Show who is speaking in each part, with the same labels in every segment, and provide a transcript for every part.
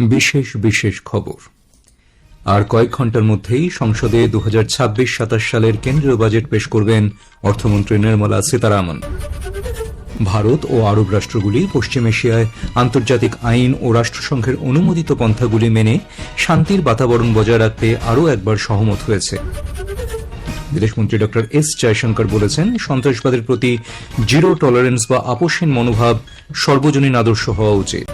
Speaker 1: বিশেষ বিশেষ খবর। আর কয়েক ঘণ্টার মধ্যেই সংসদে দু হাজার সালের কেন্দ্রীয় বাজেট পেশ করবেন অর্থমন্ত্রী নির্মলা সীতারামন। ভারত ও আরব রাষ্ট্রগুলি পশ্চিম এশিয়ায় আন্তর্জাতিক আইন ও রাষ্ট্রসংঘের অনুমোদিত পন্থাগুলি মেনে শান্তির বাতাবরণ বজায় রাখতে আরও একবার সহমত হয়েছে। বিদেশমন্ত্রী ড. এস জয়শঙ্কর বলেছেন, সন্ত্রাসবাদের প্রতি জিরো টলারেন্স বা আপোষহীন মনোভাব সর্বজনীন আদর্শ হওয়া উচিত।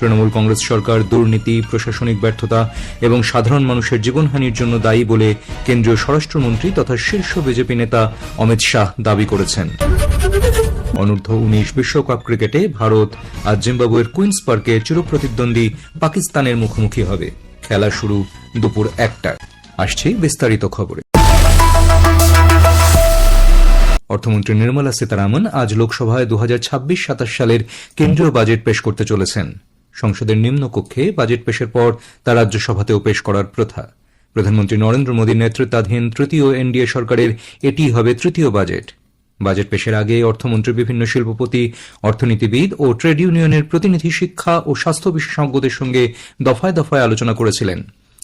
Speaker 1: তৃণমূল কংগ্রেস সরকার, দুর্নীতি, প্রশাসনিক ব্যর্থতা এবং সাধারণ মানুষের জীবনহানির জন্য দায়ী বলে কেন্দ্রীয় স্বরাষ্ট্রমন্ত্রী তথা শীর্ষ বিজেপি নেতা অমিত শাহ দাবি করেছেন। অনূর্ধ্ব উনিশ বিশ্বকাপ ক্রিকেটে ভারত আজ জিম্বাবুয়ের কুইন্স পার্কে চিরপ্রতিদ্বন্দ্বী পাকিস্তানের মুখোমুখি হবে। খেলা শুরু দুপুর একটায়। আসছে বিস্তারিত খবরে। অর্থমন্ত্রী নির্মলা সীতারামন আজ লোকসভায় দু হাজার সালের কেন্দ্রীয় বাজেট পেশ করতে চলেছেন। সংসদের নিম্নকক্ষে বাজেট পেশের পর তা রাজ্যসভাতেও পেশ করার প্রথা। প্রধানমন্ত্রী নরেন্দ্র মোদীর নেতৃত্বাধীন তৃতীয় এনডিএ সরকারের এটি হবে তৃতীয় বাজেট। বাজেট পেশের আগে অর্থমন্ত্রী বিভিন্ন শিল্পপতি, অর্থনীতিবিদ ও ট্রেড ইউনিয়নের প্রতিনিধি শিক্ষা ও স্বাস্থ্য বিশেষজ্ঞদের সঙ্গে দফায় দফায় আলোচনা করেছিলেন।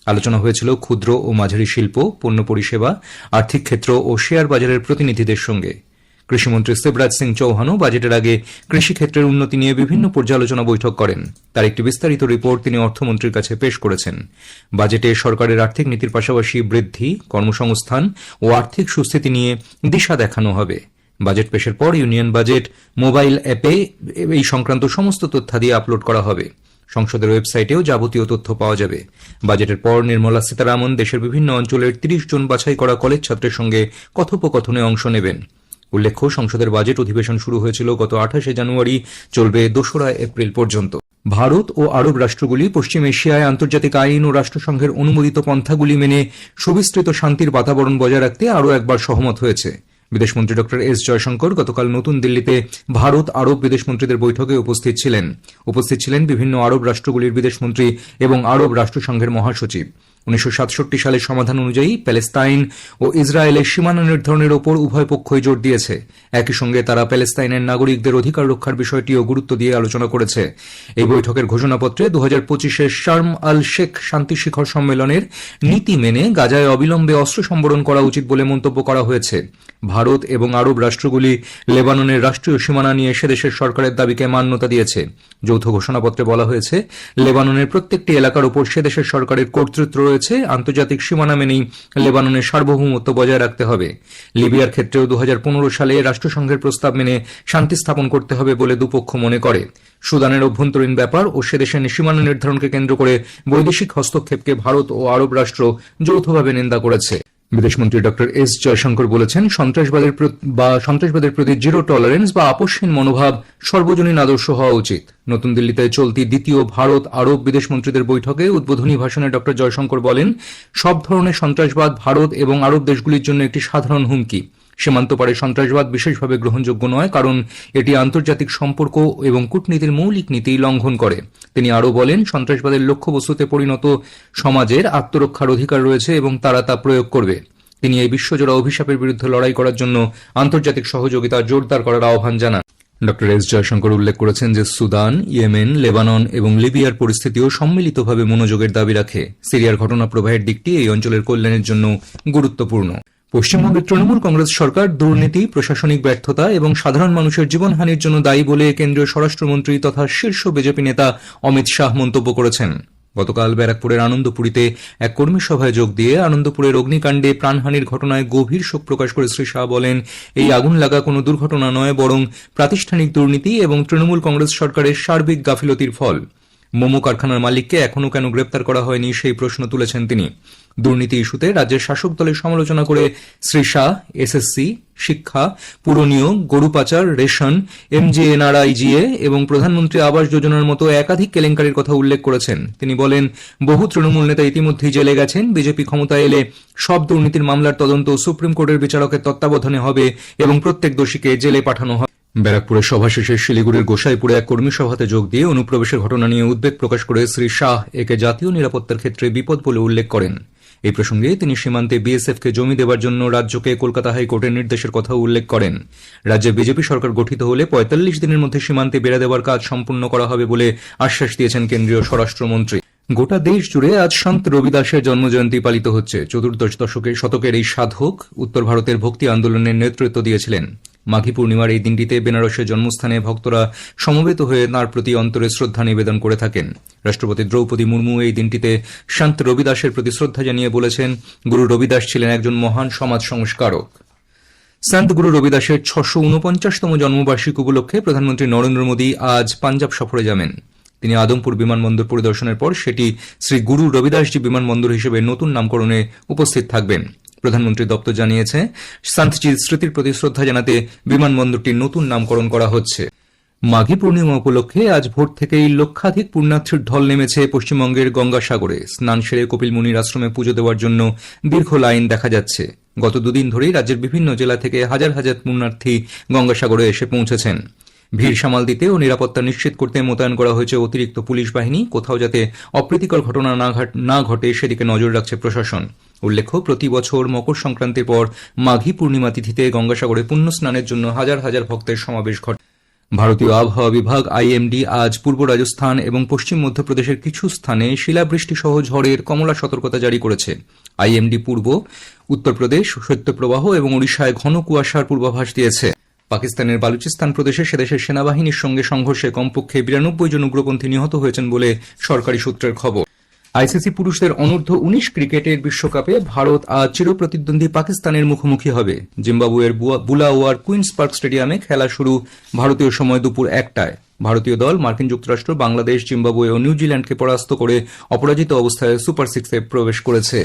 Speaker 1: আলোচনা হয়েছিল ক্ষুদ্র ও মাঝারি শিল্প, পণ্য পরিষেবা, আর্থিক ক্ষেত্র ও শেয়ার বাজারের প্রতিনিধিদের সঙ্গে। কৃষিমন্ত্রী শিবরাজ সিং চৌহানও বাজেটের আগে কৃষিক্ষেত্রের উন্নতি নিয়ে বিভিন্ন পর্যালোচনা বৈঠক করেন। তার একটি বিস্তারিত রিপোর্ট তিনি অর্থমন্ত্রীর কাছে পেশ করেছেন। বাজেটে সরকারের আর্থিক নীতির পাশাপাশি বৃদ্ধি, কর্মসংস্থান ও আর্থিক সুস্থিতি নিয়ে দিশা দেখানো হবে। বাজেট পেশের পর ইউনিয়ন বাজেট, মোবাইল অ্যাপে এই সংক্রান্ত সমস্ত তথ্যাদি আপলোড করা হবে। সংসদের ওয়েবসাইটেও যাবতীয় তথ্য পাওয়া যাবে। বাজেটের পর নির্মলা সীতারামন দেশের বিভিন্ন অঞ্চলের তিরিশ জন বাছাই করা কলেজ ছাত্রের সঙ্গে কথোপকথনে অংশ নেবেন। উল্লেখ্য, সংসদের বাজেট অধিবেশন শুরু হয়েছিল গত আঠাশে জানুয়ারি, চলবে দোসরা এপ্রিল পর্যন্ত। ভারত ও আরব রাষ্ট্রগুলি পশ্চিম এশিয়ায় আন্তর্জাতিক আইন ও রাষ্ট্রসংঘের অনুমোদিত পন্থাগুলি মেনে সুবিস্তৃত শান্তির বাতাবরণ বজায় রাখতে আরও একবার সহমত হয়েছে। বিদেশমন্ত্রী ড. এস. জয়শঙ্কর গতকাল নতুন দিল্লিতে ভারত, আরব বিদেশমন্ত্রীদের বৈঠকে উপস্থিত ছিলেন। উপস্থিত ছিলেন বিভিন্ন আরব রাষ্ট্রগুলির বিদেশমন্ত্রী এবং আরব রাষ্ট্রসংঘের মহাসচিব। উনিশশো সালের সমাধান অনুযায়ী প্যালেস্তাইন ও ইসরায়েলের সীমানা নির্ধারণের ওপর উভয় পক্ষই জোর দিয়েছে। একই সঙ্গে তারা প্যালেস্তাইনের নাগরিকদের অধিকার রক্ষার বিষয়টিও গুরুত্ব দিয়ে আলোচনা করেছে। এই বৈঠকের ঘোষণাপত্রে দু হাজার পঁচিশের শার্ম আল শেখ শান্তি শিখর সম্মেলনের নীতি মেনে গাজায় অবিলম্বে অস্ত্র সম্বরণ করা উচিত বলে মন্তব্য করা হয়েছে। ভারত এবং আরব রাষ্ট্রগুলি লেবাননের রাষ্ট্রীয় সীমানা নিয়ে সেদেশের সরকারের দাবিকে মান্যতা দিয়েছে। যৌথ ঘোষণাপত্রে বলা হয়েছে, লেবাননের প্রত্যেকটি এলাকার উপর সেদেশের সরকারের কর্তৃত্ব রয়েছে, আন্তর্জাতিক সীমানা মেনেই লেবাননের সার্বভৌমত্ব বজায় রাখতে হবে। লিবিয়ার ক্ষেত্রেও দু হাজার পনেরো সালে রাষ্ট্রসংঘের প্রস্তাব মেনে শান্তি স্থাপন করতে হবে বলে দুপক্ষ মনে করে। সুদানের অভ্যন্তরীণ ব্যাপার ও সেদেশের সীমানা নির্ধারণকে কেন্দ্র করে বৈদেশিক হস্তক্ষেপকে ভারত ও আরব রাষ্ট্র যৌথভাবে নিন্দা করেছে। বিদেশমন্ত্রী ডক্টর এস জয়শঙ্কর বলেছেন, সন্ত্রাসবাদের বা সন্ত্রাসবাদের প্রতি জিরো টলারেন্স বা আপোষহীন মনোভাব সর্বজনীন আদর্শ হওয়া উচিত। নতুন দিল্লিতে চলতি দ্বিতীয় ভারত আরব বিদেশমন্ত্রীদের বৈঠকে উদ্বোধনী ভাষণে ডক্টর জয়শঙ্কর বলেন, সব ধরনের সন্ত্রাসবাদ ভারত এবং আরব দেশগুলির জন্য একটি সাধারণ হুমকি। সীমান্ত পারে সন্ত্রাসবাদ বিশেষভাবে গ্রহণযোগ্য নয়, কারণ এটি আন্তর্জাতিক সম্পর্ক এবং কূটনীতির মৌলিক নীতি লঙ্ঘন করে। তিনি আরও বলেন, সন্ত্রাসবাদের লক্ষ্যবস্তুতে পরিণত সমাজের আত্মরক্ষার অধিকার রয়েছে এবং তারা তা প্রয়োগ করবে। তিনি এই বিশ্বজোড়া অভিশাপের বিরুদ্ধে লড়াই করার জন্য আন্তর্জাতিক সহযোগিতা জোরদার করার আহ্বান জানান। ড এস জয়শঙ্কর উল্লেখ করেছেন যে সুদান, ইয়েমেন, লেবানন এবং লিবিয়ার পরিস্থিতিও সম্মিলিতভাবে মনোযোগের দাবি রাখে। সিরিয়ার ঘটনা প্রবাহের দিকটি এই অঞ্চলের কল্যাণের জন্য গুরুত্বপূর্ণ। পশ্চিমবঙ্গের তৃণমূল কংগ্রেস সরকার দুর্নীতি, প্রশাসনিক ব্যর্থতা এবং সাধারণ মানুষের জীবনহানির জন্য দায়ী বলে কেন্দ্রীয় স্বরাষ্ট্রমন্ত্রী তথা শীর্ষ বিজেপি নেতা অমিত শাহ মন্তব্য করেছেন। গতকাল ব্যারাকপুরের আনন্দপুরীতে এক কর্মী সভায় যোগ দিয়ে আনন্দপুরের অগ্নিকাণ্ডে প্রাণহানির ঘটনায় গভীর শোক প্রকাশ করে শ্রী শাহ বলেন, এই আগুন লাগা কোনো দুর্ঘটনা নয়, বরং প্রাতিষ্ঠানিক দুর্নীতি এবং তৃণমূল কংগ্রেস সরকারের সার্বিক গাফিলতির ফল। মোমো কারখানার মালিককে এখনও কেন গ্রেপ্তার করা হয়নি সেই প্রশ্ন তুলেছেন তিনি। দুর্নীতি ইস্যুতে রাজ্যের শাসক দলের সমালোচনা করে শ্রী শাহ, এসএসসি, শিক্ষা, পুর নিয়োগ, গরু পাচার, রেশন এমজেএনআরআইজিএ এবং প্রধানমন্ত্রী আবাস যোজনার মতো একাধিক কেলেঙ্কারির কথা উল্লেখ করেছেন। তিনি বলেন, বহু তৃণমূল নেতা ইতিমধ্যেই জেলে গেছেন, বিজেপি ক্ষমতায় এলে সব দুর্নীতির মামলার তদন্ত সুপ্রিম কোর্টের বিচারকের তত্ত্বাবধানে হবে এবং প্রত্যেক দোষীকে জেলে পাঠানো হবে। ব্যারাকপুরের সভা শেষে শিলিগুড়ির গোসাইপুরে এক কর্মী সভাতে যোগ দিয়ে অনুপ্রবেশের ঘটনা নিয়ে উদ্বেগ প্রকাশ করে শ্রী শাহ একে জাতীয় নিরাপত্তার ক্ষেত্রে বিপদ বলে উল্লেখ করেন। এই প্রসঙ্গে তিনি সীমান্তে বিএসএফকে জমি দেওয়ার জন্য রাজ্যকে কলকাতা হাইকোর্টের নির্দেশের কথা উল্লেখ করেন। রাজ্যে বিজেপি সরকার গঠিত হলে পঁয়তাল্লিশ দিনের মধ্যে সীমান্তে বেড়ে দেওয়ার কাজ সম্পূর্ণ করা হবে বলে আশ্বাস দিয়েছেন কেন্দ্রীয় স্বরাষ্ট্রমন্ত্রী। গোটা দেশ জুড়ে আজ সন্ত রবিদাসের জন্মজয়ন্তী পালিত হচ্ছে। চতুর্দশ দশকের শতকের এই সাধক উত্তর ভারতের ভক্তি আন্দোলনের নেতৃত্ব দিয়েছিলেন। মাঘী পূর্ণিমার এই দিনটিতে বেনারসের জন্মস্থানে ভক্তরা সমবেত হয়ে তাঁর প্রতি অন্তরে শ্রদ্ধা নিবেদন করে থাকেন। রাষ্ট্রপতি দ্রৌপদী মুর্মু এই দিনটিতে সন্ত রবিদাসের প্রতি শ্রদ্ধা জানিয়ে বলেছেন, গুরু রবিদাস ছিলেন একজন মহান সমাজ সংস্কারক। সন্ত গুরু রবিদাসের ছশো উনপঞ্চাশতম জন্মবার্ষিকী উপলক্ষে প্রধানমন্ত্রী নরেন্দ্র মোদী আজ পাঞ্জাব সফরে যাবেন। তিনি আদমপুর বিমানবন্দর পরিদর্শনের পর সেটি শ্রী গুরু রবিদাসজি বিমানবন্দর হিসেবে নতুন নামকরণে উপস্থিত থাকবেন। প্রধানমন্ত্রী দপ্তর জানিয়েছে সন্তজির স্মৃতির প্রতি শ্রদ্ধা জানাতে বিমানবন্দরটির নতুন নামকরণ করা হচ্ছে। মাঘী পূর্ণিমা উপলক্ষে আজ ভোর থেকেই লক্ষাধিক পুণ্যার্থীর ঢল নেমেছে পশ্চিমবঙ্গের গঙ্গাসাগরে। স্নান সেরে কপিল মুনির আশ্রমে পুজো দেওয়ার জন্য দীর্ঘ লাইন দেখা যাচ্ছে। গত দুদিন ধরেই রাজ্যের বিভিন্ন জেলা থেকে হাজার হাজার পুণ্যার্থী গঙ্গাসাগরে এসে পৌঁছেছেন। ভিড় সামাল দিতে ও নিরাপত্তা নিশ্চিত করতে মোতায়েন করা হয়েছে অতিরিক্ত পুলিশ বাহিনী। কোথাও যাতে অপ্রীতিকর ঘটনা না ঘাট- সেদিকে নজর রাখছে প্রশাসন। উল্লেখ্য, প্রতি বছর মকর সংক্রান্তির পর মাঘী পূর্ণিমা তিথিতে গঙ্গাসাগরে পুণ্য স্নানের জন্য হাজার হাজার ভক্তের সমাবেশ ঘটে। ভারতীয় আবহাওয়া বিভাগ, আইএমডি, আজ পূর্ব রাজস্থান এবং পশ্চিম মধ্যপ্রদেশের কিছু স্থানে শিলাবৃষ্টি সহ ঝড়ের কমলা সতর্কতা জারি করেছে। আইএমডি পূর্ব, উত্তরপ্রদেশ, শৈত্যপ্রবাহ এবং ওড়িশায় ঘন কুয়াশার পূর্বাভাস দিয়েছে। পাকিস্তানের বালুচিস্তান প্রদেশে সেদেশের সেনাবাহিনীর সঙ্গে সংঘর্ষে কমপক্ষে বিরানব্বই জন উগ্রপন্থী নিহত হয়েছেন বলে সরকারি সূত্রের খবর। আইসিসি পুরুষদের অনূর্ধ্ব উনিশ ক্রিকেটের বিশ্বকাপে ভারত আজ চিরপ্রতিদ্বন্দ্বী পাকিস্তানের মুখোমুখি হবে। জিম্বাবুয়ের বুয়া- বুলাওয়ার কুইন্স পার্ক স্টেডিয়ামে খেলা শুরু ভারতীয় সময় দুপুর একটায়। ভারতীয় দল, মার্কিন যুক্তরাষ্ট্র, বাংলাদেশ, জিম্বাবুয়ে ও নিউজিল্যান্ডকে পরাস্ত করে অপরাজিত অবস্থায় সুপার সিক্সে প্রবেশ করেছে।